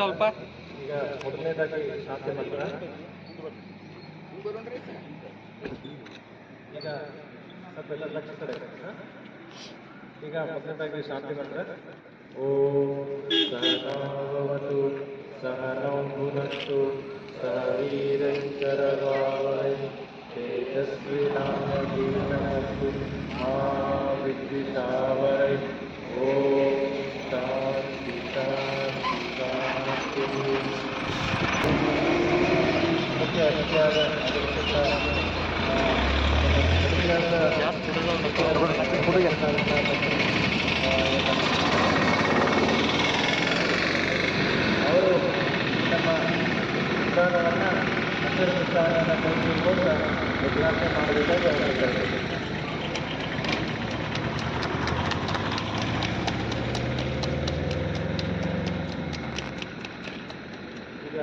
Close ಆಗ್ರಿ ಸ್ವಲ್ಪ ಈಗ ಮೊದಲನೇದಾಗಿ ಶಾಂತಿ ಮಂತ್ರ ಈಗ ಸ್ವಲ್ಪ ಎಲ್ಲ ಲಕ್ಷ ಕಡೆ ಹಾ? ಈಗ ಮೊದಲನೇದಾಗಿ ಶಾಂತಿ ಮಂತ್ರ ಓಂ ಸಹನಾವತು ಸಹನೌ ಭುನಸ್ತು ಸಹ ವೀರಂಕರವಾವಹೈ ತೇಜಸ್ವಿನಾಮಧೀನಮಸ್ತು ಮಾ ವಿದ್ವಿಷಾವಹೈ ಓಂ ಶಾಂತಿ ಶಾಂತಿ ಶಾಂತಿ ಮುಖ್ಯ ಅತಿಥಿಯಾದ ಅವರು ನಮ್ಮ ವಿಧಾನವನ್ನು ಹಸಿರು ವಿಧಾನವನ್ನು ತಿಳಿದುಕೊಂಡು ಉದ್ಘಾಟನೆ ಮಾಡಬೇಕಾಗಿ ಅವರು ಕೇಳಿದರು. ಈಗ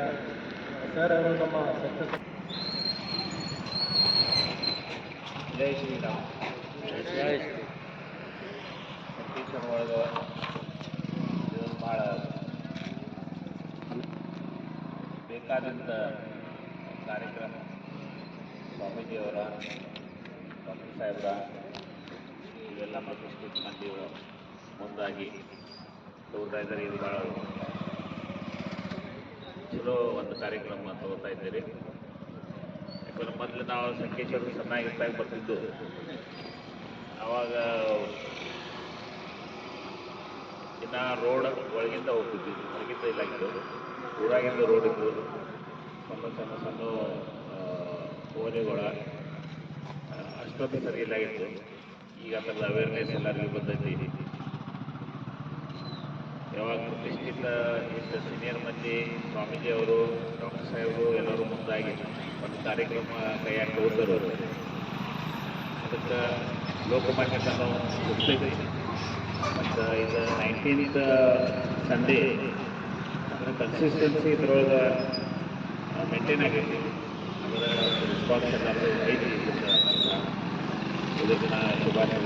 ಸರ್ ಅವರು ನಮ್ಮ ಸಕ್ಸಸ್ ಜೈ ಶ್ರೀರಾಮ್. ಜೈ ಶ್ರೀ ಸತೀಶ್ವರ ಒಳಗೆ ಇದೊಂದು ಭಾಳ ಬೇಕಾದಂಥ ಕಾರ್ಯಕ್ರಮ. ಸ್ವಾಮೀಜಿಯವರ ಡಾಕ್ಟರ್ ಸಾಹೇಬ್ರ ಇವೆಲ್ಲ ಪ್ರತಿಷ್ಠಿತ ಮಂದಿ ಮುಂದಾಗಿ ತಗೋತಾ ಇದ್ದಾರೆ. ಇದು ಭಾಳ ಚಲೋ ಒಂದು ಕಾರ್ಯಕ್ರಮ ತಗೋತಾ ಇದ್ದೀರಿ. ಯಾಕಂದ್ರೆ ಮೊದಲು ನಾವು ಸಂಕೇಶ್ವರ ಸಣ್ಣಾಗಿದ್ದಾಗ ಬರ್ತಿದ್ದು ಆವಾಗ ಇನ್ನು ರೋಡ್ ಒಳಗಿಂದ ಹೋಗ್ತಿದ್ವಿ. ಹೊರಗಿಂದ ಇಲ್ಲ ಇದ್ದು ಊರಾಗಿಂದ ರೋಡ್ ಇದ್ದು ಸಣ್ಣ ಸಣ್ಣ ಸಣ್ಣ ಓರೆಗಳ ಅಷ್ಟೊಂದು ಸರಿ ಇಲ್ಲ ಇತ್ತು ಈಗ ಅಂತ ಅವೇರ್ನೆಸ್ ಎಲ್ಲರಿಗೂ ಬಂದೈತಿ ಯಾವಾಗ ಪ್ರತಿಷ್ಠಿತ ಇದ್ದ ಸೀನಿಯರ್ ಮಂದಿ, ಸ್ವಾಮೀಜಿ ಅವರು, ಡಾಕ್ಟರ್ ಸಾಹೇಬರು ಎಲ್ಲರೂ ಮುಂದಾಗಿ ಒಂದು ಕಾರ್ಯಕ್ರಮ ಕೈಯಾಗಿ ತಗೋತಾರು ಅದಕ್ಕೆ ಲೋಕಮಾನ್ಯತನ ಗೊತ್ತೈತಿ ಮತ್ತು ಇದು ನೈನ್ಟೀನ್ತ್ ಸಂಡೇ ಅಂದರೆ ಕನ್ಸಿಸ್ಟೆನ್ಸಿ ಇದ್ರೊಳಗೆ ಮೇಂಟೈನ್ ಆಗೈತಿ. ಅದರ ರೆಸ್ಪಾನ್ಸ್ ಎಲ್ಲರೂ ಐತಿ. ಇದಕ್ಕೆ ಇದಕ್ಕೆ ನಾ ಶುಭಾಶಯ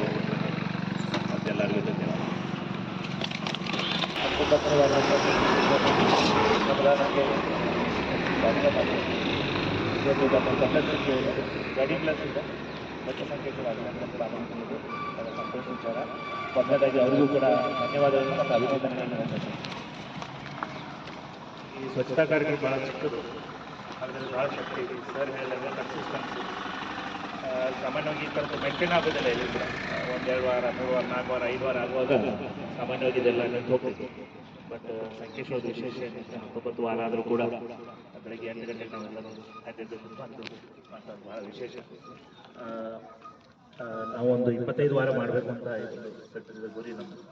ಮತ್ತೆಲ್ಲರಿಗೂ ಧನ್ಯವಾದ ಮತದಾನಕ್ಕೆ ಸ್ವಾಗತ ಮಾಡಿ ಇವತ್ತು ನಮ್ಮ ಕನ್ನಡಕ್ಕೆ ಗಡಿ ಕ್ಲಾಸ್ ಇದೆ ಬಚ್ಚ ಸಂಖ್ಯೆಗಳು ಅಭಿನಂದನೆ ಪ್ರಾರಂಭಿಸುವುದು ಬಹಳ ಸಂತೋಷ ವಿಚಾರ ಮೊದಲನೇದಾಗಿ ಅವರಿಗೂ ಕೂಡ ಧನ್ಯವಾದಗಳನ್ನು ಮತ್ತು ಅಭಿನಂದನೆಗಳನ್ನು ಹೇಳ್ತೇನೆ ಈ ಸ್ವಚ್ಛತಾ ಕಾರ್ಯಕ್ರಮ ಭಾಳ ಚಿಕ್ಕದು ಅದರಲ್ಲಿ ಭಾಳ ಶಕ್ತಿ ಇದೆ ಸರ್ ಹೇಳಿದಾಗ ಕನ್ಸಿಸ್ಟೆನ್ಸಿ ಸಾಮಾನ್ಯವಾಗಿ ಈ ಥರದ್ದು ಮೇಂಟೈನ್ ಆಗೋದಿಲ್ಲ ಇಲ್ಲಿ ಕೂಡ. ಒಂದೆರಡು ವಾರ, ಮೂರು ವಾರ, ನಾಲ್ಕು ವಾರ, ಐದು ವಾರ ಆಗುವಾಗ ಸಾಮಾನ್ಯವಾಗಿ ಇದೆಲ್ಲ ನಿಂತು ಬಟ್ ಸಂಕೇಶ್ವರದ ವಿಶೇಷ ಏನಿದೆ ಹತ್ತೊಂಬತ್ತು ವಾರ ಆದರೂ ಕೂಡ ಬೆಳಗ್ಗೆ ಎಂಟು ಗಂಟೆಗೆ ನಾವೆಲ್ಲರೂ ಮಾತಾಡೋದು ಭಾಳ ವಿಶೇಷ. ನಾವೊಂದು ಇಪ್ಪತ್ತೈದು ವಾರ ಮಾಡಬೇಕು ಅಂತ ಕಟ್ಟಿದ ಗುರಿ ನಮ್ಮದು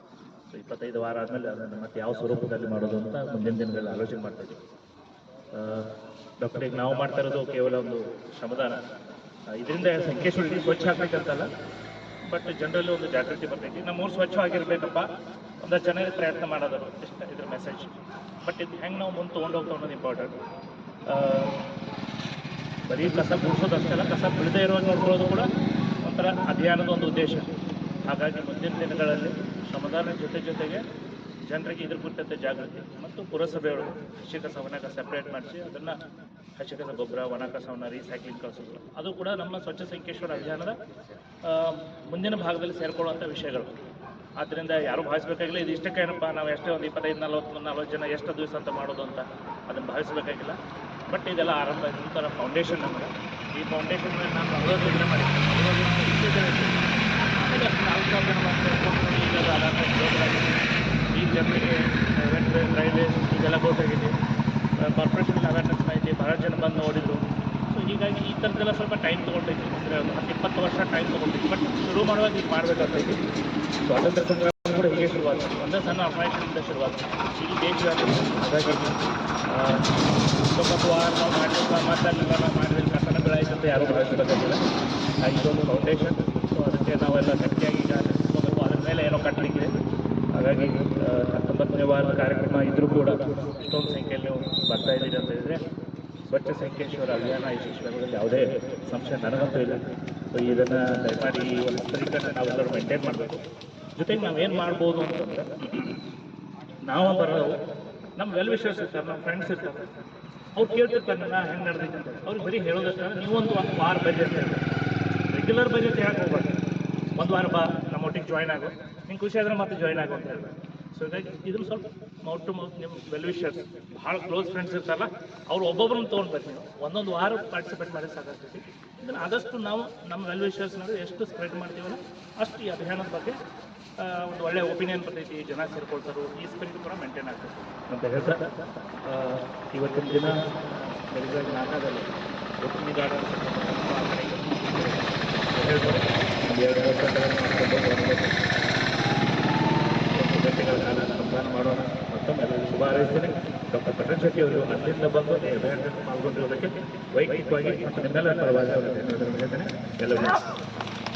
ಸೊ ಇಪ್ಪತ್ತೈದು ವಾರ ಆದಮೇಲೆ ಅದನ್ನು ಮತ್ತೆ ಯಾವ ಸ್ವರೂಪದಲ್ಲಿ ಮಾಡೋದು ಅಂತ ಮುಂದಿನ ದಿನಗಳಲ್ಲಿ ಆಲೋಚನೆ ಮಾಡ್ತಾ ಇದ್ದೀವಿ. ಈಗ ನಾವು ಮಾಡ್ತಾ ಇರೋದು ಕೇವಲ ಒಂದು ಶ್ರಮದಾನ. ಇದರಿಂದ ಸಂಕೇಶ್ವರಿ ಸ್ವಚ್ಛ ಆಗ್ಬೇಕಂತಲ್ಲ. ಬಟ್ ಜನರಲ್ಲಿ ಒಂದು ಜಾಗೃತಿ ಬರ್ತೈತಿ. ನಮ್ಮ ಊರು ಸ್ವಚ್ಛವಾಗಿರ್ಬೇಕಪ್ಪ ಒಂದು ಜನ ಪ್ರಯತ್ನ ಮಾಡೋದು ಇಷ್ಟ ಇದ್ರ ಮೆಸೇಜ್ ಬಟ್ ಇದು ಹೆಂಗೆ ನಾವು ಮುಂದೆ ತೊಗೊಂಡು ಹೋಗ್ತಾ ಅನ್ನೋದು ಇಂಪಾರ್ಟೆಂಟ್ ಬರೀ ಕಸ ಗುಡಿಸೋದು ಅಷ್ಟೆಲ್ಲ ಕಸ ಬಿಡದೇ ಇರೋ ನೋಡ್ಕೊಳ್ಳೋದು ಕೂಡ ಒಂಥರ ಅಭಿಯಾನದ ಒಂದು ಉದ್ದೇಶ. ಹಾಗಾಗಿ ಮುಂದಿನ ದಿನಗಳಲ್ಲಿ ಶ್ರಮದಾನ ಜೊತೆ ಜೊತೆಗೆ ಜನರಿಗೆ ಇದ್ರ ಕುರಿತಂತೆ ಜಾಗೃತಿ. ಮತ್ತು ಪುರಸಭೆಯವರು ಕೃಷಿ ಕಸವನ್ನ ಸಪ್ರೇಟ್ ಕಸ ಸೆಪ್ರೇಟ್ ಮಾಡಿಸಿ ಅದನ್ನು ಹಸಿ ಕಸ ಗೊಬ್ಬರ ಒಣ ಕಸವನ್ನು ರೀಸೈಕ್ಲಿಂಗ್ ಕಳಿಸೋದು. ಅದು ಕೂಡ ನಮ್ಮ ಸ್ವಚ್ಛ ಸಂಕೇಶ್ವರ ಅಭಿಯಾನದ ಮುಂದಿನ ಭಾಗದಲ್ಲಿ ಸೇರ್ಕೊಳ್ಳುವಂಥ ವಿಷಯಗಳು. ಆದ್ದರಿಂದ ಯಾರು ಭಾವಿಸಬೇಕಾಗಿಲ್ಲ ಇದು ಇಷ್ಟಕ್ಕೇನಪ್ಪ ನಾವು ಎಷ್ಟೇ ಒಂದು ಇಪ್ಪತ್ತೈದು, ನಲ್ವತ್ತು ನಲ್ವತ್ತು ಜನ ಎಷ್ಟು ದಿವಸ ಅಂತ ಮಾಡೋದು ಅಂತ ಅದನ್ನು ಭಾವಿಸಬೇಕಾಗಿಲ್ಲ. ಬಟ್ ಇದೆಲ್ಲ ಆರಂಭ ಒಂಥರ ಫೌಂಡೇಶನ್ ನಮಗೆ ಈ ಫೌಂಡೇಶನ್ ಮೇಲೆ ನಾನು ಯೋಜನೆ ಮಾಡಿದ್ದೀನಿ ನಲವತ್ತು ಜನ ಇಷ್ಟು ಜನ ಇದ್ದೀವಿ. ಆಮೇಲೆ ನಾಲ್ಕು ಸಾವಿರ ಜನ ಮತ್ತೆ ಸೇರ್ಕೊಂಡು ಈಗ ಅದು ಆಧಾರ ಜೋಬರಾಗಿದೆ ಈಗ ಜನರಿಗೆ ರೈಲ್ವೆ ರೈಲ್ವೆ ಇದೆಲ್ಲ ಗೋಟಾಗಿದೆ ಕಾರ್ಪೊರೇಷನ್ ಅವೇರ್ನೆಸ್ ಐತಿ ಭಾಳ ಜನ ಬಂದು ನೋಡಿದ್ರು ಸೊ ಹೀಗಾಗಿ ಈ ಥರದ್ದೆಲ್ಲ ಸ್ವಲ್ಪ ಟೈಮ್ ತೊಗೊಳ್ತೈತಿ ಅಂದರೆ ಒಂದು ಹತ್ತು ಇಪ್ಪತ್ತು ವರ್ಷ ಟೈಮ್ ತೊಗೊಳ್ತೈತಿ ಮಾಡುವಾಗ ಈಗ ಮಾಡಬೇಕಾಗ್ತೈತಿ ಸ್ವಾತಂತ್ರ್ಯ ಸಂಗ್ರಾಮ ಕೂಡ ಹೀಗೆ ಶುರುವಾತು. ಒಂದೇ ಸಣ್ಣ ಅಪಾಯಿಂಟ್ಮೆಂಟ್ ಶುರುವಾತು. ಇಡೀ ದೇಶದಲ್ಲಿ ಹಾಗಾಗಿ ಸ್ವಲ್ಪ ವಾರ ನಾವು ಮಾಡಲಿಲ್ಲ ಮಾತಾಡಲಿಲ್ಲ ನಾವು ಮಾಡಿದ್ರೆ ಕಸನ ಬೆಳಾಯ್ತು ಅಂತ ಯಾರೂ ಆ, ಇದೊಂದು ಫೌಂಡೇಶನ್ ಸೊ ಅದಕ್ಕೆ ನಾವೆಲ್ಲ ಗಟ್ಟಿಯಾಗಿ ಈಗ ಅದ್ರ ಮೇಲೆ ಏನೋ ಕಟ್ಟಲಿಕ್ಕೆ. ಹಾಗಾಗಿ ಹತ್ತೊಂಬತ್ತನೇ ವಾರದ ಕಾರ್ಯಕ್ರಮ ಇದ್ರೂ ಕೂಡ ಇಷ್ಟೊಂದು ಸಂಖ್ಯೆಯಲ್ಲಿ ಬರ್ತಾ ಇದ್ದೀರಿ ಅಂತ ಹೇಳಿದರೆ ಸ್ವಚ್ಛ ಸಂಕೇಶ್ವರ ಅಭಿಯಾನ ಯಶಸ್ವಿಯಾಗೋದ್ರಲ್ಲಿ ಯಾವುದೇ ಸಂಶಯ ನನಗಂತೂ ಇಲ್ಲ. ಸೊ ಇದನ್ನು ದಯಮಾಡಿ ಈ ಒಂದು ನಾವೆಲ್ಲರೂ ಮೇಂಟೈನ್ ಮಾಡಬೇಕು. ಜೊತೆಗೆ ನಾವೇನು ಮಾಡ್ಬೋದು ಅಂತಂದ್ರೆ ನಾವು ಬರೋದು ನಮ್ಮ ವೆಲ್ ವಿಶರ್ಸ್ ಇರ್ತಾರೆ ನಮ್ಮ ಫ್ರೆಂಡ್ಸ್ ಇರ್ತಾರೆ. ಅವ್ರು ಕೇಳ್ತಿರ್ತಾರೆ ನಾ ಹೆಂಗೆ ನಡೆದಿದ್ದೆ ಅಂತ. ಅವ್ರಿಗೆ ಬರೀ ಹೇಳೋದಷ್ಟೇ ನೀವೊಂದು ಒಂದು ವಾರ ಬಜೆಟ್ ರೆಗ್ಯುಲರ್ ಬಜೆಟ್ ಹೇಳಕ್ಕೆ ಹೋಗ್ಬಾರ್ದು ಒಂದು ವಾರ ಬಾ ನಮ್ಮ ಒಟ್ಟಿಗೆ ಜಾಯ್ನ್ ಆಗು. ನಿಂಗೆ ಖುಷಿ ಆದ್ರೆ ಮತ್ತೆ ಜಾಯ್ನ್ ಆಗು ಅಂತ ಹೇಳ್ಬೇಕು. ಸೊ ಹಾಗಾಗಿ ಇದನ್ನು ಸ್ವಲ್ಪ ಮೌತ್ ಟು ಮೌತ್ ನಿಮ್ಮ ವೆಲ್ ವಿಶರ್ಸ್ ಭಾಳ ಕ್ಲೋಸ್ ಫ್ರೆಂಡ್ಸ್ ಇರ್ತಾರಲ್ಲ, ಅವ್ರು ಒಬ್ಬೊಬ್ರನ್ನ ತೊಗೊಂಡು ಬರ್ತೀವಿ ಒಂದೊಂದು ವಾರ ಪಾರ್ಟಿಸಿಪೇಟ್ ಮಾಡಿ ಸಾಕಾಗ್ತೈತಿ. ಇದನ್ನು ಆದಷ್ಟು ನಾವು ನಮ್ಮ ವೆಲ್ ನಾವು ಎಷ್ಟು ಸ್ಪ್ರೆಡ್ ಮಾಡ್ತೀವಲ್ಲ ಅಷ್ಟು ಈ ಅಭಿಯಾನದ ಬಗ್ಗೆ ಒಂದು ಒಳ್ಳೆಯ ಒಪಿನಿಯನ್ ಬರ್ತೈತಿ, ಜನ ಸೇರ್ಕೊಳ್ತಾರೋ, ಈ ಸ್ಪಿರಿಟ್ ಕೂಡ ಮೇಂಟೈನ್ ಆಗ್ತದೆ ಅಂತ ಹೇಳ್ತಾರೆ ಇವತ್ತಿನ ದಿನ ಬೆಳಗ್ಗೆ ನಾಟಕದಲ್ಲಿ ಗಾರ್ಡನ್ ಹೇಳ್ತಾರೆ ಎರಡು ಗಂಟೆಗಳ ಕಾಲ ಸಂಧಾನ ಮಾಡೋಣ. ಮತ್ತೊಮ್ಮೆ ಎಲ್ಲರಿಗೂ ಶುಭ ಹಾರೈಸ್ತೇನೆ. ಡಾಕ್ಟರ್ ಶೆಟ್ಟಿ ಅವರು ಅಲ್ಲಿಂದ ಬಂದು ಪಾಲ್ಗೊಂಡಿರೋದಕ್ಕೆ ವೈಯಕ್ತಿಕವಾಗಿ ಮತ್ತು ಪರವಾಗಿ ಧನ್ಯವಾದಗಳು ಎಲ್ಲರಿಗೂ